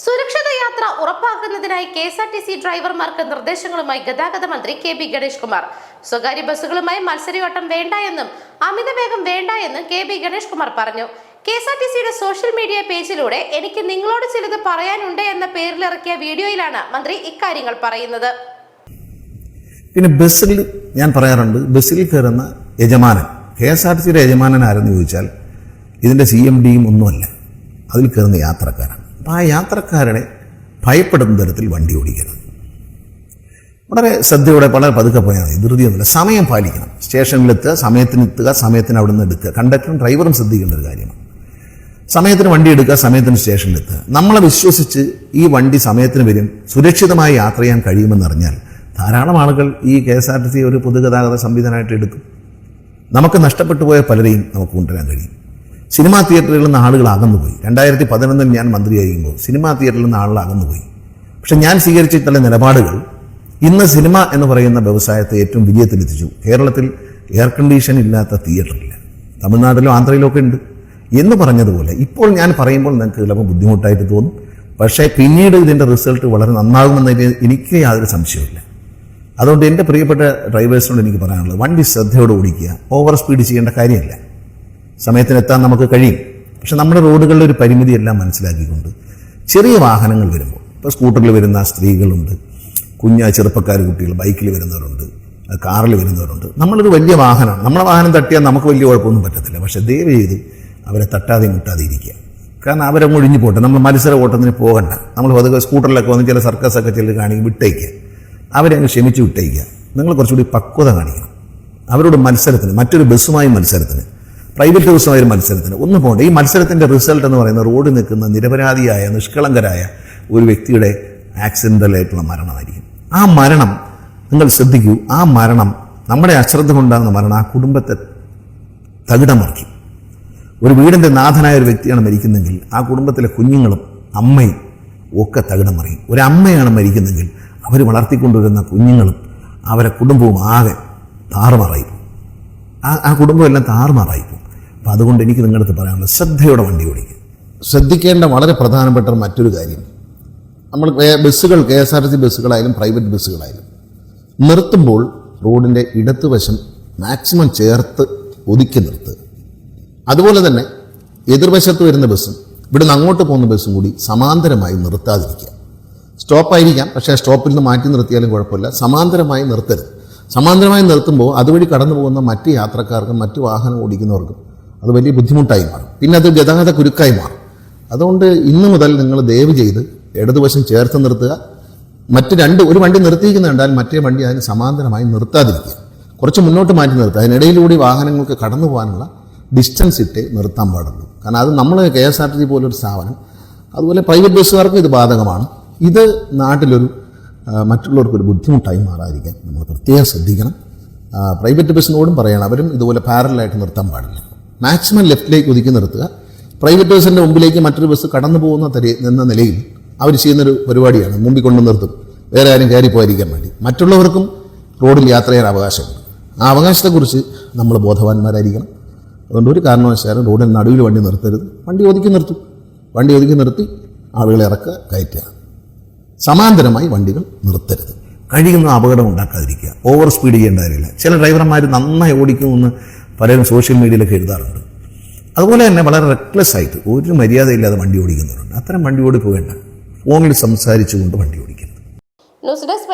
സുരക്ഷിത യാത്ര ഉറപ്പാക്കുന്നതിനായി K S R T C ഡ്രൈവർമാർക്ക് നിർദ്ദേശങ്ങളുമായി ഗതാഗത മന്ത്രി കെ ബി ഗണേഷ് കുമാർ. സ്വകാര്യ ബസ്സുകളുമായി മത്സരയോട്ടം വേണ്ട എന്നും അമിത വേഗം വേണ്ട എന്നും കെ ബി ഗണേഷ് കുമാർ പറഞ്ഞു. കെ എസ് ആർ ടി സിയുടെ സോഷ്യൽ മീഡിയ പേജിലൂടെ എനിക്ക് നിങ്ങളോട് ചിലത് പറയാനുണ്ട് എന്ന പേരിലിറക്കിയ വീഡിയോയിലാണ് മന്ത്രി ഇക്കാര്യങ്ങൾ പറയുന്നത്. പിന്നെ ബസ്സിൽ ഞാൻ പറയാറുണ്ട് ബസ്സിൽ കയറുന്ന യജമാനൻ കെ എസ് ആർ ടി സിയുടെ യജമാനൻ ആരെന്ന് ചോദിച്ചാൽ ഇതിന്റെ സി എം ഡിയും ഒന്നുമല്ല. അതിൽ കയറുന്ന യാത്രക്കാരാണ്. ആ യാത്രക്കാരനെ ഭയപ്പെടുന്ന തരത്തിൽ വണ്ടി ഓടിക്കരുത്. വളരെ ശ്രദ്ധയോടെ വളരെ പതുക്കെ പോയാൽ മതി. ധൃതിയൊന്നുമില്ല സമയം പാലിക്കണം. സ്റ്റേഷനിലെത്തുക സമയത്തിന് എത്തുക സമയത്തിന് അവിടെ നിന്ന് എടുക്കുക. കണ്ടക്ടറും ഡ്രൈവറും ശ്രദ്ധിക്കേണ്ട ഒരു കാര്യമാണ്. സമയത്തിന് വണ്ടി എടുക്കുക സമയത്തിന് സ്റ്റേഷനിലെത്തുക നമ്മളെ വിശ്വസിച്ച് ഈ വണ്ടി സമയത്തിന് വരും. സുരക്ഷിതമായി യാത്ര ചെയ്യാൻ കഴിയുമെന്നറിഞ്ഞാൽ ധാരാളം ആളുകൾ ഈ K S R T C ഒരു പൊതുഗതാഗത സംവിധാനമായിട്ട് എടുക്കും. നമുക്ക് നഷ്ടപ്പെട്ടു പോയ പലരെയും നമുക്ക് കൊണ്ടുവരാൻ കഴിയും. സിനിമാ തിയേറ്ററുകളിൽ നിന്ന് ആളുകൾ അകന്നുപോയി. രണ്ടായിരത്തി പതിനൊന്നിൽ ഞാൻ മന്ത്രിയായിരിക്കുമ്പോൾ സിനിമാ തിയേറ്ററിൽ നിന്ന് ആളുകൾ അകന്നുപോയി. പക്ഷെ ഞാൻ സ്വീകരിച്ചിട്ടുള്ള നിലപാടുകൾ ഇന്ന് സിനിമ എന്ന് പറയുന്ന വ്യവസായത്തെ ഏറ്റവും വിജയത്തിലെത്തിച്ചു. കേരളത്തിൽ എയർ കണ്ടീഷൻ ഇല്ലാത്ത തിയേറ്ററില്ല. തമിഴ്നാട്ടിലും ആന്ധ്രയിലും ഒക്കെ ഉണ്ട്. എന്ന് പറഞ്ഞതുപോലെ ഇപ്പോൾ ഞാൻ പറയുമ്പോൾ നിങ്ങൾക്ക് ചിലപ്പോൾ ബുദ്ധിമുട്ടായിട്ട് തോന്നും. പക്ഷേ പിന്നീട് ഇതിന്റെ റിസൾട്ട് വളരെ നന്നാകുമെന്നതിന് എനിക്ക് യാതൊരു സംശയമില്ല അതുകൊണ്ട് എന്റെ പ്രിയപ്പെട്ട ഡ്രൈവേഴ്സിനോട് എനിക്ക് പറയാനുള്ളത് വണ്ടി ശ്രദ്ധയോടെ ഓടിക്കുക ഓവർ സ്പീഡ് ചെയ്യേണ്ട കാര്യമില്ല. സമയത്തിനെത്താൻ നമുക്ക് കഴിയും. പക്ഷെ നമ്മുടെ റോഡുകളിലെ ഒരു പരിമിതി എല്ലാം മനസ്സിലാക്കിക്കൊണ്ട് ചെറിയ വാഹനങ്ങൾ വരുമ്പോൾ ഇപ്പോൾ സ്കൂട്ടറിൽ വരുന്ന സ്ത്രീകളുണ്ട് കുഞ്ഞ ചെറുപ്പക്കാർ കുട്ടികൾ ബൈക്കിൽ വരുന്നവരുണ്ട് കാറിൽ വരുന്നവരുണ്ട്. നമ്മളൊരു വലിയ വാഹനമാണ്. നമ്മളെ വാഹനം തട്ടിയാൽ നമുക്ക് വലിയ കുഴപ്പമൊന്നും പറ്റത്തില്ല. പക്ഷേ ദയവ് ചെയ്ത് അവരെ തട്ടാതെ മുട്ടാതെ ഇരിക്കുക. കാരണം അവരെ ഒഴിഞ്ഞു പോട്ടെ. നമ്മൾ മത്സര ഓട്ടത്തിന് പോകണ്ട. നമ്മൾ പതുക്കെ സ്കൂട്ടറിലൊക്കെ വന്ന് ചില സർക്കസൊക്കെ ചില കാണിക്കും വിട്ടേക്കുക. അവരെ അങ്ങ് ക്ഷമിച്ച് വിട്ടേക്കുക. നിങ്ങൾ കുറച്ചുകൂടി പക്വത കാണിക്കണം. അവരോട് മത്സരത്തിന് മറ്റൊരു ബസ്സുമായി മത്സരത്തിന് പ്രൈവറ്റ് ദിവസമായ ഒരു മത്സരത്തിന്. ഒന്ന് പോകണ്ട ഈ മത്സരത്തിന്റെ റിസൾട്ട് എന്ന് പറയുന്ന റോഡിൽ നിൽക്കുന്ന നിരപരാധിയായ നിഷ്കളങ്കരായ ഒരു വ്യക്തിയുടെ ആക്സിഡന്റലായിട്ടുള്ള മരണമായിരിക്കും. ആ മരണം നിങ്ങൾ ശ്രദ്ധിക്കൂ ആ മരണം നമ്മുടെ അശ്രദ്ധ കൊണ്ടാകുന്ന മരണം ആ കുടുംബത്തെ തകിടമറിക്കും. ഒരു വീടിന്റെ നാഥനായ ഒരു വ്യക്തിയാണ് മരിക്കുന്നെങ്കിൽ ആ കുടുംബത്തിലെ കുഞ്ഞുങ്ങളും അമ്മയും ഒക്കെ തകിടം മറിയും ഒരു അമ്മയാണ് മരിക്കുന്നെങ്കിൽ അവർ വളർത്തിക്കൊണ്ടുവരുന്ന കുഞ്ഞുങ്ങളും അവരെ കുടുംബവും ആകെ താറുമാറായി. പോകും. ആ ആ കുടുംബമെല്ലാം താറുമാറായി. പോകും അപ്പം അതുകൊണ്ട് എനിക്ക് നിങ്ങളുടെ അടുത്ത് പറയാനുള്ളത് ശ്രദ്ധയോടെ വണ്ടി ഓടിക്കുക. ശ്രദ്ധിക്കേണ്ട വളരെ പ്രധാനപ്പെട്ട മറ്റൊരു കാര്യം. നമ്മൾ ബസ്സുകൾ K S R T C ബസ്സുകളായാലും private ബസ്സുകളായാലും നിർത്തുമ്പോൾ റോഡിന്റെ ഇടത്തുവശം മാക്സിമം ചേർത്ത് ഒതുക്കി നിർത്തുക അതുപോലെ തന്നെ എതിർവശത്ത് വരുന്ന ബസ്സും ഇവിടുന്ന് അങ്ങോട്ട് പോകുന്ന ബസ്സും കൂടി സമാന്തരമായി നിർത്താതിരിക്കുക. സ്റ്റോപ്പായിരിക്കാം പക്ഷേ സ്റ്റോപ്പിൽ നിന്ന് മാറ്റി നിർത്തിയാലും കുഴപ്പമില്ല. സമാന്തരമായി നിർത്തരുത്. സമാന്തരമായി നിർത്തുമ്പോൾ അതുവഴി കടന്നു പോകുന്ന മറ്റ് യാത്രക്കാർക്കും മറ്റ് വാഹനം ഓടിക്കുന്നവർക്കും അത് വലിയ ബുദ്ധിമുട്ടായി മാറും. പിന്നെ അത് ഗതാഗത കുരുക്കായി മാറും. അതുകൊണ്ട് ഇന്ന് മുതൽ നിങ്ങൾ ദയവ് ചെയ്ത് ഇടതുവശം ചേർത്ത് നിർത്തുക. മറ്റ് രണ്ട് ഒരു വണ്ടി നിർത്തിയിരിക്കുന്ന കണ്ടാൽ മറ്റേ വണ്ടി അതിന് സമാന്തരമായി നിർത്താതിരിക്കുക. കുറച്ച് മുന്നോട്ട് മാറ്റി നിർത്തുക. അതിനിടയിലൂടെ വാഹനങ്ങൾക്ക് കടന്നു പോകാനുള്ള ഡിസ്റ്റൻസ് ഇട്ട് നിർത്താൻ പാടുള്ളൂ. കാരണം അത് നമ്മൾ K S R T C പോലൊരു സ്ഥാപനം. അതുപോലെ പ്രൈവറ്റ് ബസ്സുകാർക്കും ഇത് ബാധകമാണ്. ഇത് നാട്ടിലൊരു മറ്റുള്ളവർക്കൊരു ബുദ്ധിമുട്ടായി മാറാതിരിക്കാൻ നമ്മൾ പ്രത്യേകം ശ്രദ്ധിക്കണം. പ്രൈവറ്റ് ബസ്സിനോടും പറയണം. അവരും ഇതുപോലെ പാരലായിട്ട് നിർത്താൻ പാടില്ല. മാക്സിമം ലെഫ്റ്റിലേക്ക് ഒതുക്കി നിർത്തുക. പ്രൈവറ്റ് ബസ്സിന്റെ മുമ്പിലേക്ക് മറ്റൊരു ബസ് കടന്നു പോകുന്ന തരി എന്ന നിലയിൽ അവർ ചെയ്യുന്നൊരു പരിപാടിയാണ്. മുമ്പിൽ കൊണ്ടു നിർത്തും. വേറെ ആരും കയറി പോയിരിക്കാൻ വേണ്ടി. മറ്റുള്ളവർക്കും റോഡിൽ യാത്ര ചെയ്യാൻ അവകാശമുണ്ട്. ആ അവകാശത്തെക്കുറിച്ച് നമ്മൾ ബോധവാന്മാരായിരിക്കണം. അതുകൊണ്ട് ഒരു കാരണവശാലും റോഡിന്റെ നടുവിൽ വണ്ടി നിർത്തരുത്. വണ്ടി ഒതുക്കി നിർത്തും. വണ്ടി ഒതുക്കി നിർത്തി ആളുകളെ ഇറക്കുക കയറ്റുക. സമാന്തരമായി വണ്ടികൾ നിർത്തരുത്. കഴിയുന്ന അപകടം ഉണ്ടാക്കാതിരിക്കുക. ഓവർ സ്പീഡ് ചെയ്യേണ്ട കാര്യമില്ല. ചില ഡ്രൈവർമാർ നന്നായി ഓടിക്കുമെന്ന് പലരും സോഷ്യൽ മീഡിയയിലൊക്കെ എഴുതാറുണ്ട്. അതുപോലെ തന്നെ വളരെ റെക്ലെസ് ആയിട്ട് ഒരു മര്യാദയില്ലാതെ വണ്ടി ഓടിക്കുന്നവരുണ്ട്. അത്തരം വണ്ടി ഓടി പോകേണ്ട ഫോണിൽ സംസാരിച്ചുകൊണ്ട് വണ്ടി ഓടിക്കുന്നു ന്യൂസ് ഡെസ്ക്